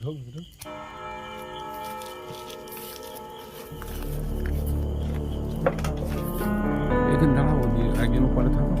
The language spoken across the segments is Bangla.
ঢোক ঢোক। এখানে দাঁড়াবো দিয়ে একদিন পরে থাকো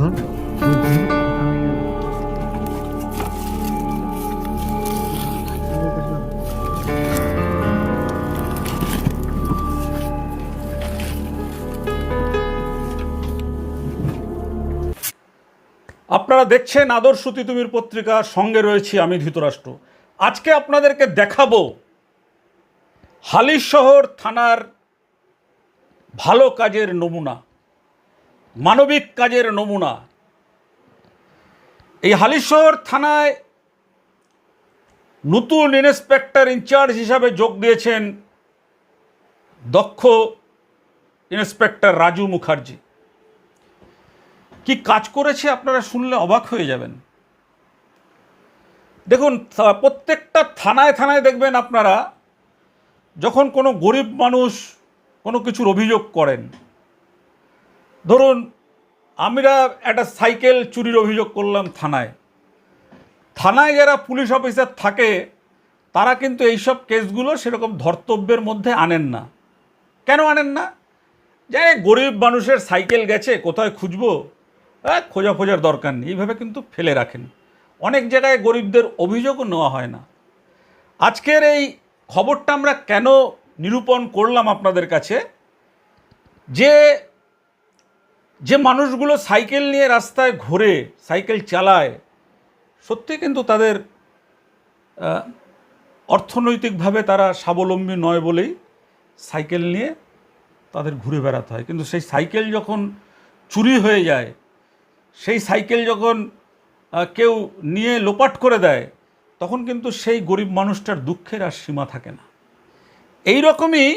ধর আপনারা দেখছেন আদর্শ তিতুমির পত্রিকা, সঙ্গে রয়েছি আমি ধৃতরাষ্ট্র। আজকে আপনাদেরকে দেখাবো হালিশহর থানার ভালো কাজের নমুনা। মানবিক কাজের নমুনা। এই হালিশহর থানায় নতুন ইন্সপেক্টর ইনচার্জ হিসাবে যোগ দিয়েছেন দক্ষ ইন্সপেক্টর রাজু মুখার্জি। কি কাজ করেছে আপনারা শুনলে অবাক হয়ে যাবেন। দেখুন প্রত্যেকটা থানায় থানায় দেখবেন আপনারা, যখন কোনো গরিব মানুষ কোনো কিছুর অভিযোগ করেন ধরুন, আমরা একটা সাইকেল চুরির অভিযোগ করলাম থানায়। থানায় যারা পুলিশ অফিসার থাকে, তারা কিন্তু এইসব কেসগুলো সেরকম ধর্তব্যের মধ্যে আনেন না। কেন আনেন না? যে গরিব মানুষের সাইকেল গেছে, কোথায় খুঁজবো? খোঁজা খোঁজার দরকার নেই। এইভাবে কিন্তু ফেলে রাখেন। অনেক জায়গায় গরিবদের অভিযোগও নেওয়া হয় না। আজকের এই খবরটা আমরা কেন নিরূপণ করলাম আপনাদের কাছে? যে যে মানুষগুলো সাইকেল নিয়ে রাস্তায় ঘোরে, সাইকেল চালায়, সত্যি কিন্তু তাদের অর্থনৈতিকভাবে তারা স্বাবলম্বী নয় বলেই সাইকেল নিয়ে তাদের ঘুরে বেড়াতে হয়। কিন্তু সেই সাইকেল যখন চুরি হয়ে যায়, সেই সাইকেল যখন কেউ নিয়ে লোপাট করে দেয়, তখন কিন্তু সেই গরিব মানুষটার দুঃখের আর সীমা থাকে না। এই রকমই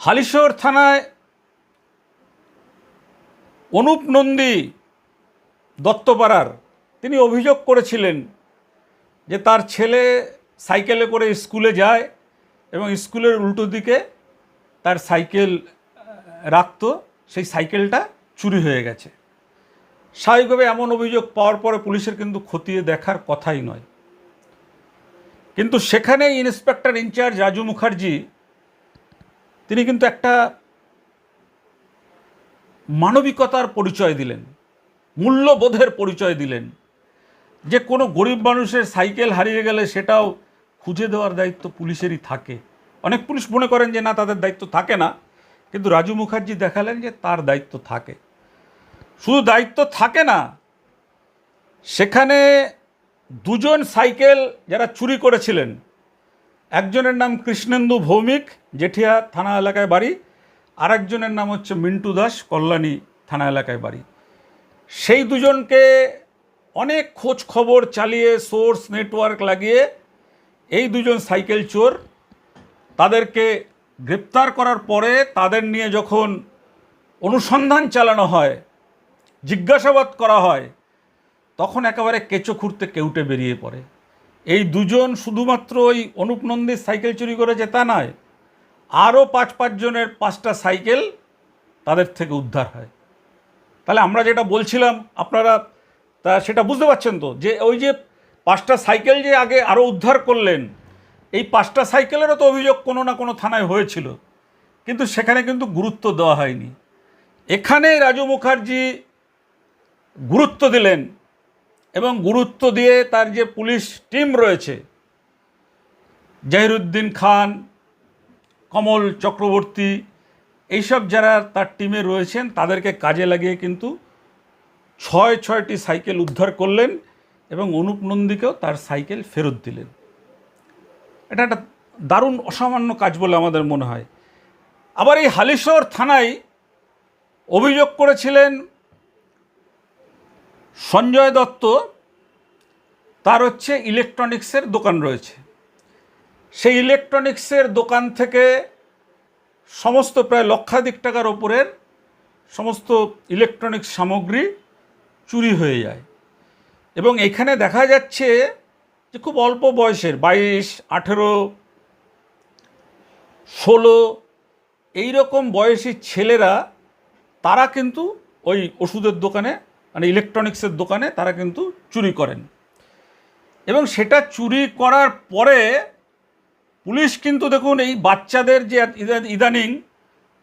হালিশহর থানায় অনুপ নন্দী দত্তপাড়ার, তিনি অভিযোগ করেছিলেন যে তার ছেলে সাইকেলে করে স্কুলে যায় এবং স্কুলের উল্টো দিকে তার সাইকেল রাখতো, সেই সাইকেলটা চুরি হয়ে গেছে। স্বাভাবিকভাবে এমন অভিযোগ পাওয়ার পরে পুলিশের কিন্তু খতিয়ে দেখার কথাই নয়। কিন্তু সেখানে ইন্সপেক্টর ইনচার্জ রাজু মুখার্জি, তিনি কিন্তু একটা মানবিকতার পরিচয় দিলেন, মূল্যবোধের পরিচয় দিলেন। যে কোনো গরিব মানুষের সাইকেল হারিয়ে গেলে সেটাও খুঁজে দেওয়ার দায়িত্ব পুলিশেরই থাকে। অনেক পুলিশ মনে করেন যে, না, তাদের দায়িত্ব থাকে না। কিন্তু রাজু মুখার্জি দেখালেন যে, তার দায়িত্ব থাকে। শুধু দায়িত্ব থাকে না, সেখানে দুজন সাইকেল যারা চুরি করেছিলেন। একজনের নাম কৃষ্ণেন্দু ভৌমিক, জেঠিয়া থানা এলাকায় বাড়ি আরেকজনের নাম হচ্ছে মিন্টু দাস, কল্যাণী থানা এলাকায় বাড়ি। সেই দুজনকে অনেক খোঁজ খবর চালিয়ে, সোর্স, নেটওয়ার্ক লাগিয়ে এই দুজন সাইকেল চোর তাদেরকে গ্রেপ্তার করার পরে তাদের নিয়ে যখন অনুসন্ধান চালানো হয়, জিজ্ঞাসাবাদ করা হয়, তখন একেবারে কেঁচো খুঁড়তে কেউটে বেরিয়ে পড়ে। এই দুজন শুধুমাত্র ওই অনুপ নন্দীর সাইকেল চুরি করেছে তা নয় আরও পাঁচ পাঁচজনের পাঁচটা সাইকেল তাদের থেকে উদ্ধার হয়। তাহলে আমরা যেটা বলছিলাম, আপনারা তা সেটা বুঝতে পারছেন তো, যে ওই যে পাঁচটা সাইকেল যে আগে আরও উদ্ধার করলেন, এই পাঁচটা সাইকেলেরও তো অভিযোগ কোনো না কোনো থানায় হয়েছিল, কিন্তু সেখানে কিন্তু গুরুত্ব দেওয়া হয়নি। এখানে রাজু মুখার্জি গুরুত্ব দিলেন এবং গুরুত্ব দিয়ে তার যে পুলিশ টিম রয়েছে, জাহিরুদ্দিন খান কমল চক্রবর্তী, এইসব যারা তার টিমে রয়েছেন, তাদেরকে কাজে লাগিয়ে কিন্তু ছয় ছয়টি সাইকেল উদ্ধার করলেন এবং অনুপ নন্দীকেও তার সাইকেল ফেরত দিলেন। এটা একটা দারুণ অসামান্য কাজ বলে আমাদের মনে হয়। আবার এই হালিশহর থানায় অভিযোগ করেছিলেন সঞ্জয় দত্ত, তার হচ্ছে ইলেকট্রনিক্সের দোকান রয়েছে। সেই ইলেকট্রনিক্সের দোকান থেকে সমস্ত প্রায় লক্ষাধিক টাকার ওপরের সমস্ত ইলেকট্রনিক্স সামগ্রী চুরি হয়ে যায়। এবং এখানে দেখা যাচ্ছে যে খুব অল্প বয়সের, বাইশ, আঠেরো, ষোলো এই রকম বয়সী ছেলেরা, তারা কিন্তু ওই ওষুধের দোকানে মানে ইলেকট্রনিক্সের দোকানে তারা কিন্তু চুরি করেন। এবং সেটা চুরি করার পরে পুলিশ কিন্তু দেখুন এই বাচ্চাদের যে ইদানিং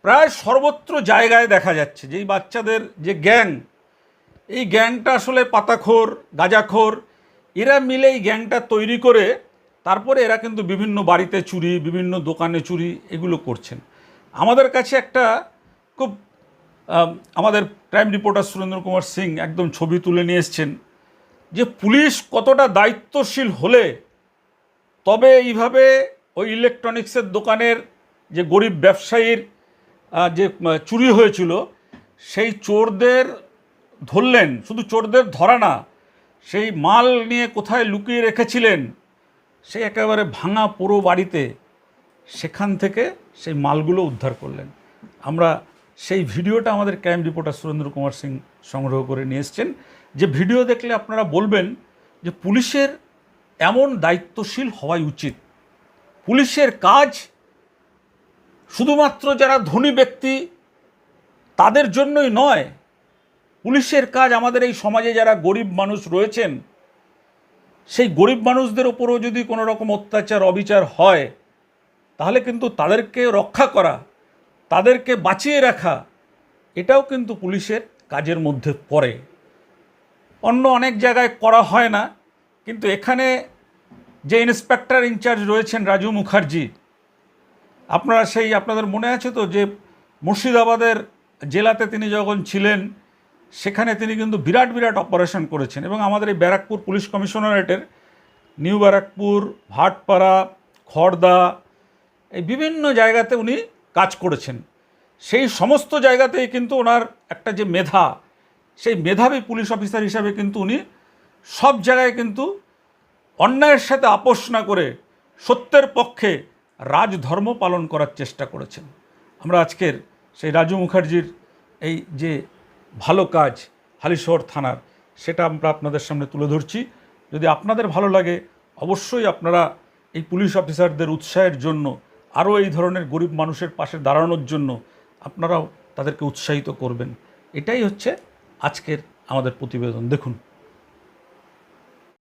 প্রায় সর্বত্র জায়গায় দেখা যাচ্ছে যে এই বাচ্চাদের যে গ্যাং, এই গ্যাংটা আসলে পাতাখোর, গাঁজাখোর, এরা মিলে এই গ্যাংটা তৈরি করে তারপরে এরা কিন্তু বিভিন্ন বাড়িতে চুরি, বিভিন্ন দোকানে চুরি এগুলো করছেন। আমাদের কাছে একটা খুব আমাদের ক্রাইম রিপোর্টার সুরেন্দ্র কুমার সিং একদম ছবি তুলে নিয়ে এসছেন যে পুলিশ কতটা দায়িত্বশীল হলে তবে এইভাবে ওই ইলেকট্রনিক্সের দোকানের যে গরিব ব্যবসায়ীর যে চুরি হয়েছিল, সেই চোরদের ধরলেন। শুধু চোরদের ধরা না, সেই মাল নিয়ে কোথায় লুকিয়ে রেখেছিলেন, সেই একেবারে ভাঙা পুরো বাড়িতে সেখান থেকে সেই মালগুলো উদ্ধার করলেন। আমরা সেই ভিডিওটা আমাদের ক্রাইম রিপোর্টার সুরেন্দ্র কুমার সিং সংগ্রহ করে নিয়ে এসছেন। যে ভিডিও দেখলে আপনারা বলবেন যে পুলিশের এমন দায়িত্বশীল হওয়াই উচিত। পুলিশের কাজ শুধুমাত্র যারা ধনী ব্যক্তি, তাদের জন্যই নয়, পুলিশের কাজ আমাদের এই সমাজে যারা গরিব মানুষ রয়েছেন, সেই গরিব মানুষদের ওপরও যদি কোনো রকম অত্যাচার, অবিচার হয়, তাহলে কিন্তু তাদেরকে রক্ষা করা, তাদেরকে বাঁচিয়ে রাখা, এটাও কিন্তু পুলিশের কাজের মধ্যে পড়ে। অন্য অনেক জায়গায় করা হয় না, কিন্তু এখানে যে ইন্সপেক্টর ইনচার্জ রয়েছেন রাজু মুখার্জি, আপনারা সেই, আপনাদের মনে আছে তো যে মুর্শিদাবাদের জেলাতে তিনি যখন ছিলেন, সেখানে তিনি কিন্তু বিরাট বিরাট অপারেশন করেছেন এবং আমাদের এই ব্যারাকপুর পুলিশ কমিশনারেটের নিউ ব্যারাকপুর, ভাটপাড়া, খড়দা, এই বিভিন্ন জায়গাতে উনি কাজ করেছেন। সেই সমস্ত জায়গাতেই কিন্তু ওনার একটা যে মেধা, সেই মেধাবী পুলিশ অফিসার হিসাবে কিন্তু উনি সব জায়গায় কিন্তু অন্যায়ের সাথে আপোষ না করে সত্যের পক্ষে রাজধর্ম পালন করার চেষ্টা করেছেন। আমরা আজকের সেই রাজু মুখার্জির এই যে ভালো কাজ হালিশহর থানার, সেটা আমরা আপনাদের সামনে তুলে ধরছি। যদি আপনাদের ভালো লাগে, অবশ্যই আপনারা এই পুলিশ অফিসারদের উৎসাহের জন্য, আরও এই ধরনের গরিব মানুষের পাশে দাঁড়ানোর জন্য আপনারাও তাদেরকে উৎসাহিত করবেন। এটাই হচ্ছে আজকের আমাদের প্রতিবেদন। দেখুন।